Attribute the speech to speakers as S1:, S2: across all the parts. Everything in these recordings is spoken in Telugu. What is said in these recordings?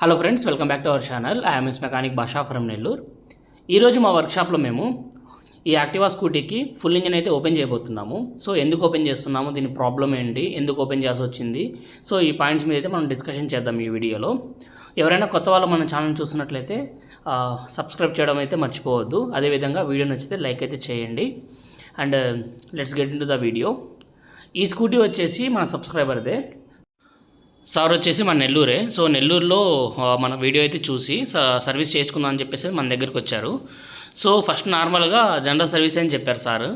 S1: Hello friends welcome back to our channel IMS mechanic Bhasha from Nellore ఈరోజు మా వర్క్షాప్లో మేము ఈ యాక్టివా స్కూటీకి ఫుల్ ఇంజిన్ అయితే ఓపెన్ చేయబోతున్నాము. సో ఎందుకు ఓపెన్ చేస్తున్నాము? దీని ప్రాబ్లం ఏంటి? ఎందుకు ఓపెన్ చేయాల్సి వచ్చింది? సో ఈ పాయింట్స్ మీద అయితే మనం డిస్కషన్ చేద్దాం ఈ వీడియోలో. ఎవరైనా కొత్త వాళ్ళు మన ఛానల్ చూసినట్లయితే సబ్స్క్రైబ్ చేయడం అయితే మర్చిపోవద్దు. అదేవిధంగా వీడియో నచ్చితే లైక్ అయితే చేయండి. And let's get into the video ఈ స్కూటీ వచ్చేసి మన సబ్స్క్రైబర్దే సార్ వచ్చేసి మన నెల్లూరే. సో నెల్లూరులో మన వీడియో అయితే చూసి సర్వీస్ చేసుకుందాం అని చెప్పేసి మన దగ్గరికి వచ్చారు. సో ఫస్ట్ నార్మల్గా జనరల్ సర్వీస్ అని చెప్పారు సార్.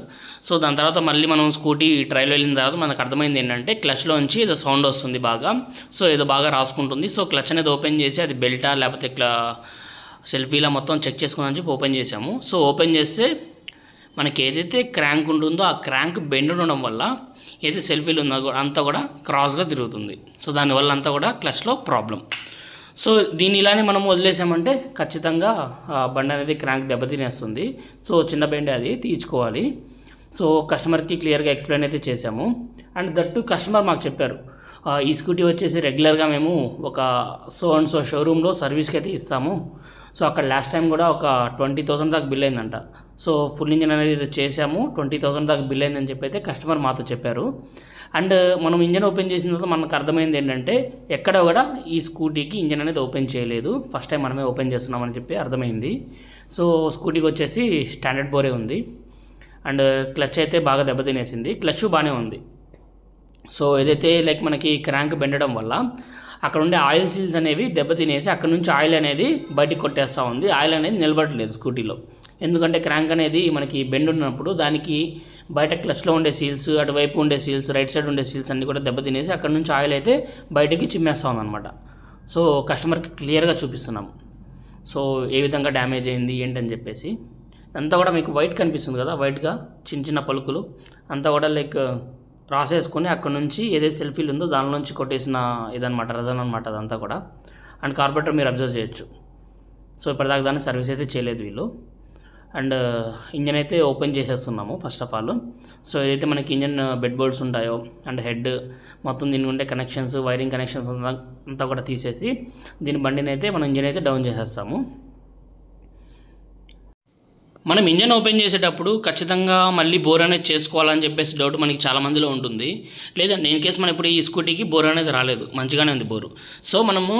S1: సో దాని తర్వాత మళ్ళీ మనం స్కూటీ ట్రైల్ వెళ్ళిన తర్వాత మనకు అర్థమైంది ఏంటంటే క్లచ్లోంచి ఏదో సౌండ్ వస్తుంది బాగా. సో ఏదో బాగా రాసుకుంటుంది. సో క్లచ్ అనేది ఓపెన్ చేసి అది బెల్టా లేకపోతే ఇట్లా సెల్ఫీలా మొత్తం చెక్ చేసుకుందని చెప్పి ఓపెన్ చేసాము సో ఓపెన్ చేస్తే మనకి ఏదైతే క్రాంక్ ఉంటుందో ఆ క్రాంక్ బెండ్ ఉండడం వల్ల ఏదైతే సెల్ఫీలు ఉందో కూడా- అంతా కూడా క్రాస్గా తిరుగుతుంది. సో దానివల్ల అంతా కూడా క్లచ్లో ప్రాబ్లం సో దీన్ని ఇలానే మనం వదిలేసామంటే ఖచ్చితంగా బండి అనేది క్రాంక్ దెబ్బతినేస్తుంది సో చిన్న బెండే అది తీర్చుకోవాలి సో కస్టమర్కి క్లియర్గా ఎక్స్ప్లెయిన్ అయితే చేశాము. అండ్ దట్టు కస్టమర్ మాకు చెప్పారు. ఈ స్కూటీ వచ్చేసి రెగ్యులర్గా మేము ఒక సో అండ్ సో షోరూంలో సర్వీస్కి అయితే ఇస్తాము. సో అక్కడ లాస్ట్ టైం కూడా ఒక ట్వంటీ థౌసండ్ దాకా బిల్ అయిందంట. సో ఫుల్ ఇంజిన్ అనేది చేసాము ట్వంటీ థౌసండ్ దాకా బిల్ అయిందని చెప్పి అయితే కస్టమర్ మాతో చెప్పారు. అండ్ మనం ఇంజన్ ఓపెన్ చేసిన తర్వాత మనకు అర్థమైంది ఏంటంటే ఎక్కడ కూడా ఈ స్కూటీకి ఇంజన్ అనేది ఓపెన్ చేయలేదు. ఫస్ట్ టైం మనమే ఓపెన్ చేస్తున్నామని చెప్పి అర్థమైంది. సో స్కూటీకి వచ్చేసి స్టాండర్డ్ బోరే ఉంది. అండ్ క్లచ్ అయితే బాగా దెబ్బతినేసింది. క్లచ్ బాగానే ఉంది. సో ఏదైతే లైక్ మనకి క్రాంక్ బెండడం వల్ల అక్కడ ఉండే ఆయిల్ సీల్స్ అనేవి దెబ్బతినేసి అక్కడ నుంచి ఆయిల్ అనేది బయటికి కొట్టేస్తూ ఉంది. ఆయిల్ అనేది నిలబడట్లేదు స్కూటీలో. ఎందుకంటే క్రాంక్ అనేది మనకి బెండ్ ఉన్నప్పుడు దానికి బయట క్లచ్లో ఉండే సీల్స్ అటువైపు ఉండే సీల్స్ రైట్ సైడ్ ఉండే సీల్స్ అన్నీ కూడా దెబ్బతినేసి అక్కడ నుంచి ఆయిల్ అయితే బయటికి చిమ్మేస్తూ ఉందన్నమాట. సో కస్టమర్కి క్లియర్గా చూపిస్తున్నాము సో ఏ విధంగా డ్యామేజ్ అయింది ఏంటని చెప్పేసి. అంతా కూడా మీకు వైట్ కనిపిస్తుంది కదా వైట్గా చిన్న చిన్న పలుకులు. అంతా కూడా లైక్ రాసేసుకొని అక్కడ నుంచి ఏదైతే సెల్ఫీలు ఉందో దాని నుంచి కొట్టేసిన ఇదనమాట రజన్ అనమాట అదంతా కూడా. అండ్ కార్పొరేటర్ మీరు అబ్జర్వ్ చేయొచ్చు. సో ఇప్పటిదాకా దాన్ని సర్వీస్ అయితే చేయలేదు వీళ్ళు. అండ్ ఇంజన్ అయితే ఓపెన్ చేసేస్తున్నాము ఫస్ట్ ఆఫ్ ఆల్. సో ఏదైతే మనకి ఇంజన్ బెడ్ బోల్డ్స్ ఉంటాయో అండ్ హెడ్ మొత్తం దీనికి ఉండే కనెక్షన్స్ వైరింగ్ కనెక్షన్స్ అంతా కూడా తీసేసి దీని బండిని అయితే మనం ఇంజన్ అయితే డౌన్ చేసేస్తాము. మనం ఇంజన్ ఓపెన్ చేసేటప్పుడు ఖచ్చితంగా మళ్ళీ బోర్ అనేది చేసుకోవాలని చెప్పేసి డౌట్ మనకి చాలా మందిలో ఉంటుంది. లేదండి ఇన్ కేసు మనం ఇప్పుడు ఈ స్కూటీకి బోర్ అనేది రాలేదు మంచిగానే ఉంది బోరు. సో మనము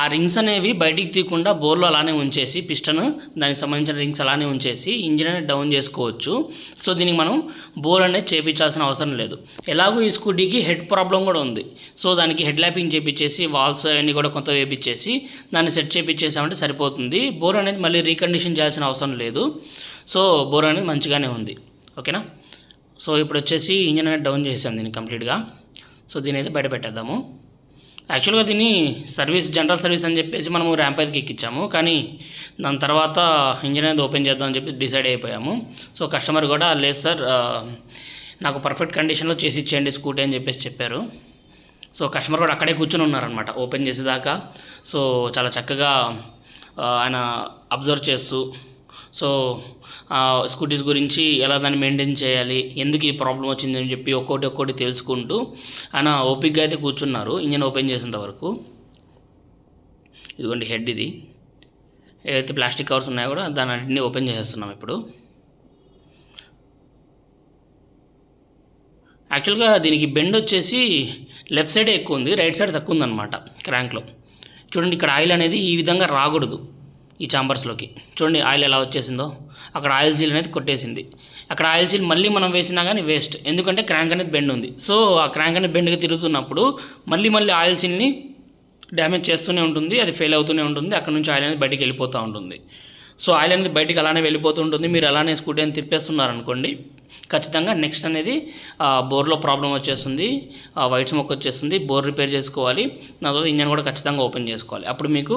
S1: ఆ రింగ్స్ అనేవి బయటికి తీయకుండా బోర్లో అలానే ఉంచేసి పిస్టన్ దానికి సంబంధించిన రింగ్స్ అలానే ఉంచేసి ఇంజిన్ అనేది డౌన్ చేసుకోవచ్చు. సో దీనికి మనం బోర్ అనేది చేపించాల్సిన అవసరం లేదు. ఎలాగో ఈ స్కూటీకి హెడ్ ప్రాబ్లం కూడా ఉంది. సో దానికి హెడ్ ల్యాపింగ్ చేపించేసి వాల్స్ అవన్నీ కూడా కొంత వేపించేసి దాన్ని సెట్ చేపించేసామంటే సరిపోతుంది. బోర్ అనేది మళ్ళీ రీకండిషన్ చేయాల్సిన అవసరం లేదు. సో బోర్ అనేది మంచిగానే ఉంది. ఓకేనా? సో ఇప్పుడు వచ్చేసి ఇంజన్ అనేది డౌన్ చేసాం దీన్ని కంప్లీట్గా. సో దీని అయితే బయట పెట్టేద్దాము. యాక్చువల్గా దీన్ని సర్వీస్ జనరల్ సర్వీస్ అని చెప్పేసి మనము ర్యాంప్ అయితే ఎక్కించాము కానీ దాని తర్వాత ఇంజన్ అనేది ఓపెన్ చేద్దాం అని చెప్పి డిసైడ్ అయిపోయాము. సో కస్టమర్ కూడా లేదు సార్ నాకు పర్ఫెక్ట్ కండిషన్లో చేసి ఇచ్చేయండి స్కూటీ అని చెప్పేసి చెప్పారు. సో కస్టమర్ కూడా అక్కడే కూర్చొని ఉన్నారనమాట ఓపెన్ చేసేదాకా. సో చాలా చక్కగా ఆయన అబ్జర్వ్ చేస్తూ సో ఆ, స్కూటీస్ గురించి ఎలా దాన్ని మెయింటైన్ చేయాలి ఎందుకు ఈ ప్రాబ్లం వచ్చిందని చెప్పి ఒక్కోటి ఒక్కోటి తెలుసుకుంటూ ఆయన ఓపిక్గా అయితే కూర్చున్నారు ఇంజన్ ఓపెన్ చేసేంత వరకు. ఇదిగోండి హెడ్ ఇది. ఏదైతే ప్లాస్టిక్ కవర్స్ ఉన్నాయో కూడా దాని అన్నింటినీ ఓపెన్ చేసేస్తున్నాం ఇప్పుడు. యాక్చువల్గా దీనికి బెండ్ వచ్చేసి లెఫ్ట్ సైడ్ ఎక్కువ ఉంది రైట్ సైడ్ తక్కువ ఉందన్నమాట క్రాంక్లో. చూడండి ఇక్కడ ఆయిల్ అనేది ఈ విధంగా రాకూడదు. ఈ చాంబర్స్లోకి చూడండి ఆయిల్ ఎలా వచ్చేసిందో. అక్కడ ఆయిల్ సీల్ అనేది కొట్టేసింది. అక్కడ ఆయిల్ సీల్ మళ్ళీ మనం వేసినా కానీ వేస్ట్. ఎందుకంటే క్రాంక్ అనేది బెండ్ ఉంది. సో ఆ క్రాంక్ అనేది బెండ్గా తిరుగుతున్నప్పుడు మళ్ళీ మళ్ళీ ఆయిల్ సీల్ని డ్యామేజ్ చేస్తూనే ఉంటుంది అది ఫెయిల్ అవుతూనే ఉంటుంది అక్కడ నుంచి ఆయిల్ అనేది బయటికి వెళ్ళిపోతూ ఉంటుంది. సో ఆయిల్ అనేది బయటికి అలానే వెళ్ళిపోతూ ఉంటుంది. మీరు అలానే స్కూటీ అని తిప్పేస్తున్నారు అనుకోండి ఖచ్చితంగా నెక్స్ట్ అనేది బోర్లో ప్రాబ్లం వచ్చేస్తుంది వైట్ స్మోక్ వచ్చేస్తుంది బోర్ రిపేర్ చేసుకోవాలి తర్వాత ఇంజన్ కూడా ఖచ్చితంగా ఓపెన్ చేసుకోవాలి. అప్పుడు మీకు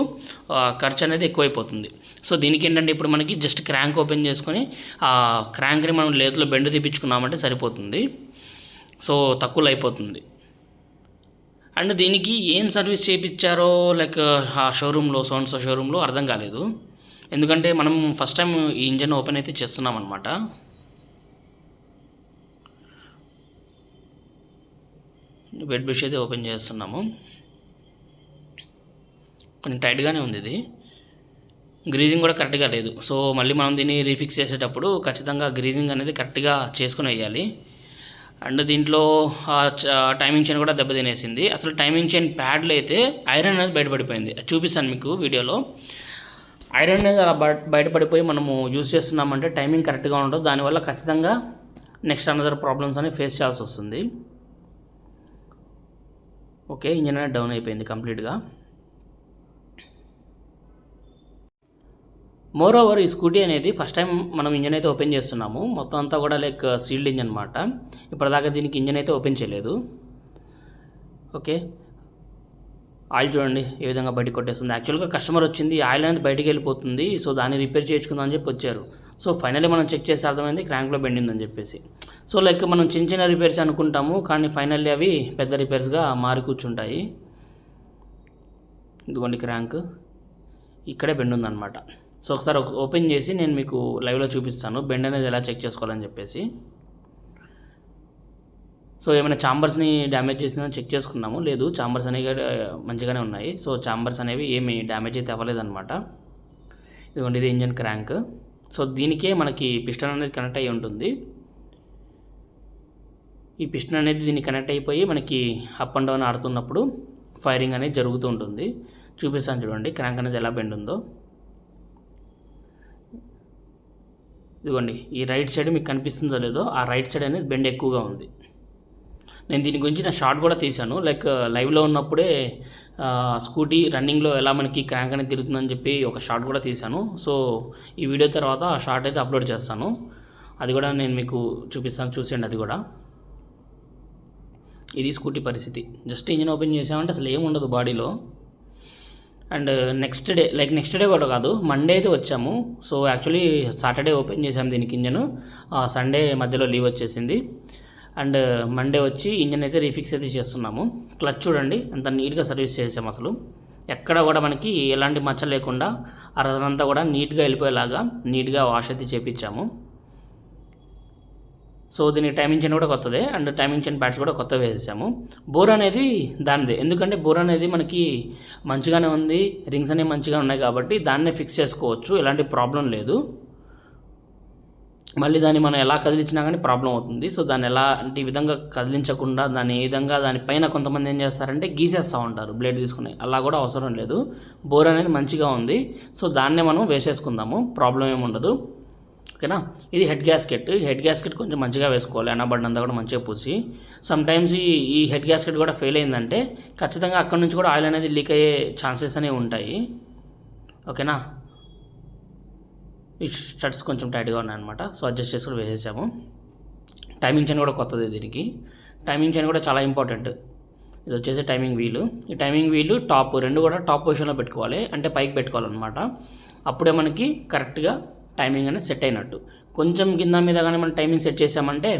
S1: ఖర్చు అనేది ఎక్కువైపోతుంది. సో దీనికి ఏంటంటే ఇప్పుడు మనకి జస్ట్ క్రాంక్ ఓపెన్ చేసుకొని ఆ క్రాంక్ని మనం లేతులో బెండ్ తీపించుకున్నామంటే సరిపోతుంది. సో తక్కువలో అయిపోతుంది. అండ్ దీనికి ఏం సర్వీస్ చేయించారో లైక్ ఆ షోరూంలో సోన్స్ షోరూంలో అర్థం కాలేదు. ఎందుకంటే మనం ఫస్ట్ టైం ఈ ఇంజన్ ఓపెన్ అయితే చేస్తున్నాం అనమాట బెడ్ బ్రష్ అయితే ఓపెన్ చేస్తున్నాము. కొంచెం టైట్గానే ఉంది ఇది. గ్రీజింగ్ కూడా కరెక్ట్గా లేదు. సో మళ్ళీ మనం దీన్ని రీఫిక్స్ చేసేటప్పుడు ఖచ్చితంగా గ్రీజింగ్ అనేది కరెక్ట్గా చేసుకుని వేయాలి. అండ్ దీంట్లో టైమింగ్ చైన్ కూడా దెబ్బతినేసింది. అసలు టైమింగ్ చైన్ ప్యాడ్లు అయితే ఐరన్ అనేది బయటపడిపోయింది. చూపిస్తాను మీకు వీడియోలో. ఐరన్ అనేది అలా బయటపడిపోయి మనము యూజ్ చేస్తున్నామంటే టైమింగ్ కరెక్ట్గా ఉండదు. దానివల్ల ఖచ్చితంగా నెక్స్ట్ అనదర్ ప్రాబ్లమ్స్ అనేవి ఫేస్ చేయాల్సి వస్తుంది. ఓకే ఇంజన్ అనేది డౌన్ అయిపోయింది కంప్లీట్గా. మోర్ ఓవర్ ఈ స్కూటీ అనేది ఫస్ట్ టైం మనం ఇంజన్ అయితే ఓపెన్ చేస్తున్నాము. మొత్తం అంతా కూడా లైక్ సీల్డ్ ఇంజన్ అనమాట ఇప్పటిదాకా దీనికి ఇంజన్ అయితే ఓపెన్ చేయలేదు. ఓకే. ఆయిల్ చూడండి ఏ విధంగా బయటకు కొట్టేస్తుంది. యాక్చువల్గా కస్టమర్ వచ్చింది ఆయిల్ అనేది బయటికి వెళ్ళిపోతుంది. సో దాన్ని రిపేర్ చేయించుకుందాం అని చెప్పి వచ్చారు. సో ఫైనల్లీ మనం చెక్ చేసి అర్థమైంది క్రాంక్లో బెండిందని చెప్పేసి. సో లైక్ మనం చిన్న చిన్న రిపేర్స్ అనుకుంటాము కానీ ఫైనల్లీ అవి పెద్ద రిపేర్స్గా మారి కూర్చుంటాయి. ఇదిగోండి క్రాంక్. ఇక్కడే బెండ్ ఉందన్నమాట. సో ఒకసారి ఓపెన్ చేసి నేను మీకు లైవ్లో చూపిస్తాను. బెండ్ అనేది ఎలా చెక్ చేసుకోవాలని చెప్పేసి. సో ఏమైనా చాంబర్స్ని డ్యామేజ్ చేసినా చెక్ చేసుకున్నాము. లేదు చాంబర్స్ అనేవి కూడా మంచిగానే ఉన్నాయి. సో చాంబర్స్ అనేవి ఏమి డ్యామేజ్ అయితే అవ్వలేదన్నమాట. ఇదిగోండి ఇది ఇంజన్ క్రాంక్. సో దీనికే మనకి పిస్టన్ అనేది కనెక్ట్ అయి ఉంటుంది. ఈ పిస్టన్ అనేది దీనికి కనెక్ట్ అయిపోయి మనకి అప్ అండ్ డౌన్ ఆడుతున్నప్పుడు ఫైరింగ్ అనేది జరుగుతూ ఉంటుంది. చూపిస్తాను చూడండి క్రాంక్ అనేది ఎలా బెండ్ ఉందో. ఇదిగోండి ఈ రైట్ సైడ్ మీకు కనిపిస్తుందో లేదో ఆ రైట్ సైడ్ అనేది బెండ్ ఎక్కువగా ఉంది. నేను దీని గురించి నా షార్ట్ కూడా తీశాను. లైక్ లైవ్లో ఉన్నప్పుడే స్కూటీ రన్నింగ్లో ఎలా మనకి క్రాంక్ అనేది తిరుగుతుందని చెప్పి ఒక షార్ట్ కూడా తీశాను. సో ఈ వీడియో తర్వాత ఆ షార్ట్ అయితే అప్లోడ్ చేస్తాను. అది కూడా నేను మీకు చూపిస్తాను. చూసేయండి అది కూడా. ఇది స్కూటీ పరిస్థితి. జస్ట్ ఇంజిన్ ఓపెన్ చేసామంటే అసలు ఏం ఉండదు బాడీలో. And next day like next day కూడా కాదు మండే అయితే వచ్చాము. సో యాక్చువల్లీ సాటర్డే ఓపెన్ చేసాము దీనికి ఇంజన్. సండే మధ్యలో లీవ్ వచ్చేసింది. అండ్ మండే వచ్చి ఇంజన్ అయితే రీఫిక్స్ అయితే చేస్తున్నాము. క్లచ్ చూడండి అంత నీట్గా సర్వీస్ చేసాము అసలు. ఎక్కడ కూడా మనకి ఎలాంటి మచ్చ లేకుండా అరదనంతా కూడా నీట్గా వెళ్ళిపోయేలాగా నీట్గా వాష్ అయితే చేపించాము. సో దీని టైమింగ్ చైన్ కూడా కొత్తదే అండ్ టైమింగ్ చైన్ ప్యాడ్స్ కూడా కొత్త వేసేసాము బోర్ అనేది దానిదే. ఎందుకంటే బోర్ అనేది మనకి మంచిగానే ఉంది రింగ్స్ అనేవి మంచిగా ఉన్నాయి కాబట్టి దాన్నే ఫిక్స్ చేసుకోవచ్చు. ఎలాంటి ప్రాబ్లం లేదు. మళ్ళీ దాన్ని మనం ఎలా కదిలించినా కానీ ప్రాబ్లం అవుతుంది. సో దాన్ని ఎలా అంటే ఈ విధంగా కదిలించకుండా దాన్ని ఏ విధంగా దానిపైన కొంతమంది ఏం చేస్తారంటే గీసేస్తూ ఉంటారు బ్లేడ్ తీసుకుని. అలా కూడా అవసరం లేదు. బోర్ అనేది మంచిగా ఉంది. సో దాన్నే మనం వేసేసుకుందాము. ప్రాబ్లం ఏమి ఉండదు. ఓకేనా? ఇది హెడ్ గ్యాస్కెట్. హెడ్ గ్యాస్కెట్ కొంచెం మంచిగా వేసుకోవాలి. అనబడిన కూడా మంచిగా పూసి. సమ్టైమ్స్ ఈ ఈ హెడ్ గ్యాస్కెట్ కూడా ఫెయిల్ అయిందంటే ఖచ్చితంగా అక్కడి నుంచి కూడా ఆయిల్ అనేది లీక్ అయ్యే ఛాన్సెస్ అనేవి ఉంటాయి. ఓకేనా? ఈ షర్ట్స్ కొంచెం టైట్గా ఉన్నాయన్నమాట. సో అడ్జస్ట్ చేసుకుని వేసేసాము. టైమింగ్ చైన్ కూడా కొత్తది దీనికి. టైమింగ్ చైన్ కూడా చాలా ఇంపార్టెంట్ ఇది వచ్చేసి టైమింగ్ వీలు ఈ టైమింగ్ వీలు టాప్ రెండు కూడా టాప్ పొజిషన్లో పెట్టుకోవాలి. అంటే పైకి పెట్టుకోవాలన్నమాట. అప్పుడే మనకి కరెక్ట్గా టైమింగ్ అనేది సెట్ అయినట్టు. కొంచెం కింద మీద కానీ మనం టైమింగ్ సెట్ చేసామంటే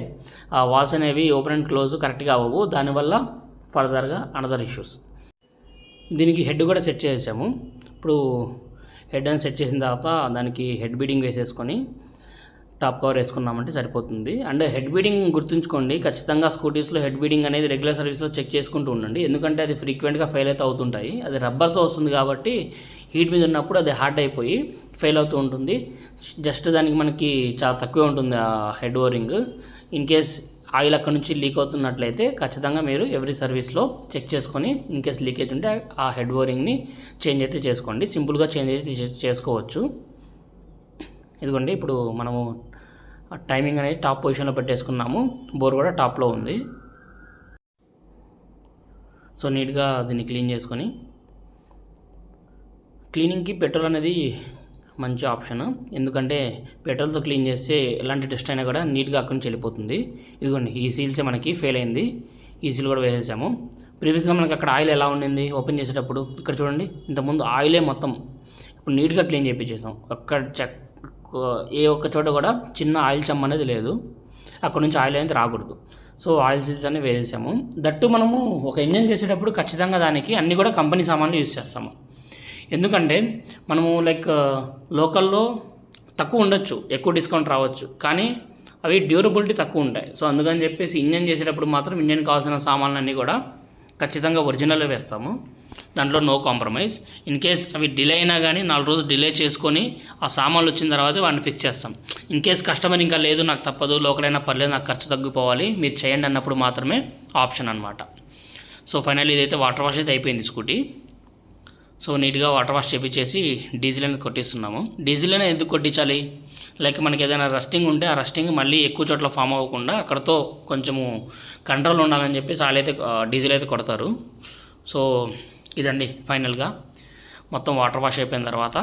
S1: ఆ వాల్స్ అనేవి ఓపెన్ అండ్ క్లోజ్ కరెక్ట్గా అవ్వవు. దానివల్ల ఫర్దర్గా అనదర్ ఇష్యూస్ దీనికి హెడ్ కూడా సెట్ చేసాము ఇప్పుడు హెడ్ అని సెట్ చేసిన తర్వాత దానికి హెడ్ బీడింగ్ వేసేసుకొని టాప్ కవర్ వేసుకున్నామంటే సరిపోతుంది. అండ్ హెడ్ బీడింగ్ గుర్తుంచుకోండి ఖచ్చితంగా స్కూటీస్లో హెడ్ బీడింగ్ అనేది రెగ్యులర్ సర్వీస్లో చెక్ చేసుకుంటూ ఉండండి. ఎందుకంటే అది ఫ్రీక్వెంట్గా ఫెయిల్ అయితే అవుతుంటాయి. అది రబ్బర్తో వస్తుంది కాబట్టి హీట్ మీద ఉన్నప్పుడు అది హార్డ్ అయిపోయి ఫెయిల్ అవుతూ ఉంటుంది. జస్ట్ దానికి మనకి చాలా తక్కువ ఉంటుంది ఆ head O ring in case oil అక్కడ నుంచి లీక్ అవుతున్నట్లయితే ఖచ్చితంగా మీరు ఎవ్రీ సర్వీస్లో చెక్ చేసుకొని ఇన్ కేస్ లీకేజ్ ఉంటే ఆ హెడ్ ఓరింగ్ని చేంజ్ అయితే చేసుకోండి. సింపుల్గా చేంజ్ అయితే చేసుకోవచ్చు. ఇదిగోండి ఇప్పుడు మనము టైమింగ్ అనేది టాప్ పొజిషన్లో పెట్టేసుకున్నాము. బోర్ కూడా టాప్లో ఉంది. సో నీట్గా దీన్ని క్లీన్ చేసుకొని క్లీనింగ్కి పెట్రోల్ అనేది మంచి ఆప్షన్. ఎందుకంటే పెట్రోల్తో క్లీన్ చేస్తే ఎలాంటి టెస్ట్ అయినా కూడా నీట్గా అక్కడి నుంచి వెళ్ళిపోతుంది ఇదిగోండి ఈ సీల్సే మనకి ఫెయిల్ అయింది. ఈ సీల్ కూడా వేసేసాము. ప్రీవియస్గా మనకి అక్కడ ఆయిల్ ఎలా ఉండింది ఓపెన్ చేసేటప్పుడు? ఇక్కడ చూడండి ఇంతకుముందు ఆయిలే మొత్తం ఇప్పుడు నీట్గా క్లీన్ చేయించేసాం అక్కడ చెక్ ఏ ఒక్క చోట కూడా చిన్న ఆయిల్ చెమ్మ అనేది లేదు. అక్కడ నుంచి ఆయిల్ అనేది రాకూడదు. సో ఆయిల్ సీల్స్ అనేవి వేసేసాము. దట్టు మనము ఒక ఇంజన్ చేసేటప్పుడు ఖచ్చితంగా దానికి అన్ని కూడా కంపెనీ సామాన్లు యూస్ చేస్తాము. ఎందుకంటే మనము లైక్ లోకల్లో తక్కువ ఉండొచ్చు ఎక్కువ డిస్కౌంట్ రావచ్చు. కానీ అవి డ్యూరబిలిటీ తక్కువ ఉంటాయి. సో అందుకని చెప్పేసి ఇంజన్ చేసేటప్పుడు మాత్రం ఇంజన్ కావాల్సిన సామాన్లు అన్నీ కూడా ఖచ్చితంగా ఒరిజినల్ వేస్తాము. దాంట్లో నో కాంప్రమైజ్. ఇన్ కేస్ అవి డిలే అయినా కానీ నాలుగు రోజులు డిలే చేసుకొని ఆ సామాన్లు వచ్చిన తర్వాత వాడిని ఫిక్స్ చేస్తాం. ఇన్ కేస్ కస్టమర్ ఇంకా లేదు నాకు తప్పదు లోకలైనా పర్లేదు నాకు ఖర్చు తగ్గిపోవాలి మీరు చేయండి అన్నప్పుడు మాత్రమే ఆప్షన్ అనమాట సో ఫైనల్ ఇదైతే వాటర్ వాష్ అయితే అయిపోయింది స్కూటీ. సో నీట్గా వాటర్ వాష్ చేపించేసి డీజిల్ అనేది కొట్టిస్తున్నాము. డీజిల్ అనేది ఎందుకు కొట్టించాలి? లైక్ మనకి ఏదైనా రస్టింగ్ ఉంటే ఆ రస్టింగ్ మళ్ళీ ఎక్కువ చోట్ల ఫామ్ అవ్వకుండా అక్కడతో కొంచెము కంట్రోల్ ఉండాలని చెప్పేసి వాళ్ళైతే అయితే డీజిల్ అయితే కొడతారు. సో ఇదండి ఫైనల్గా. మొత్తం వాటర్ వాష్ అయిపోయిన తర్వాత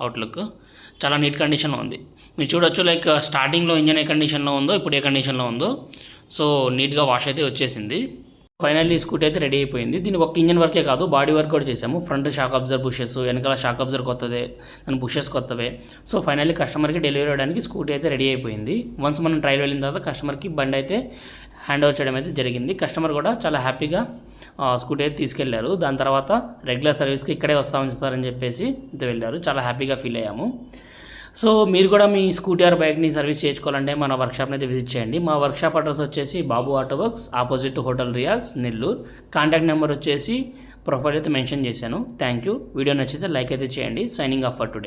S1: అవుట్లుక్ చాలా నీట్ కండిషన్లో ఉంది. మీరు చూడొచ్చు లైక్ స్టార్టింగ్లో ఇంజన్ ఏ కండిషన్లో ఉందో ఇప్పుడు ఏ కండిషన్లో ఉందో. సో నీట్గా వాష్ అయితే వచ్చేసింది. ఫైనల్లీ స్కూటీ అయితే రెడీ అయిపోయింది. దీనికి ఒక ఇంజన్ వర్కే కాదు బాడీ వర్క్ కూడా చేసాము ఫ్రంట్ షాక్ అబ్జర్ బుషెస్ వెనకాల షాక్ అబ్జర్ కొత్తదే దాని బుషెస్ కొత్తవే. సో ఫైనల్లీ కస్టమర్కి డెలివరీ అవ్వడానికి స్కూటీ అయితే రెడీ అయిపోయింది. వన్స్ మనం ట్రైల్ వెళ్ళిన తర్వాత కస్టమర్కి బండి అయితే హ్యాండ్ ఓవర్ చేయడం అయితే జరిగింది. కస్టమర్ కూడా చాలా హ్యాపీగా ఆ, స్కూటీ అయితే తీసుకెళ్ళారు. దాని తర్వాత రెగ్యులర్ సర్వీస్కి ఇక్కడే వస్తామని చూస్తారని చెప్పేసి ఇంత వెళ్ళారు. చాలా హ్యాపీగా ఫీల్ అయ్యాము. సో మీరు కూడా మీ స్కూటీ ఆర్ బైక్ని సర్వీస్ చేయించుకోవాలంటే మన వర్క్షాప్ని అయితే విజిట్ చేయండి. మా వర్క్షాప్ అడ్రస్ వచ్చేసి Babu auto works opposite hotel Riyaz Nellore. Contact number వచ్చేసి ప్రొఫైల్ అయితే మెన్షన్ చేశాను. థ్యాంక్ యూ వీడియో నచ్చితే లైక్ అయితే చేయండి. Signing off for today.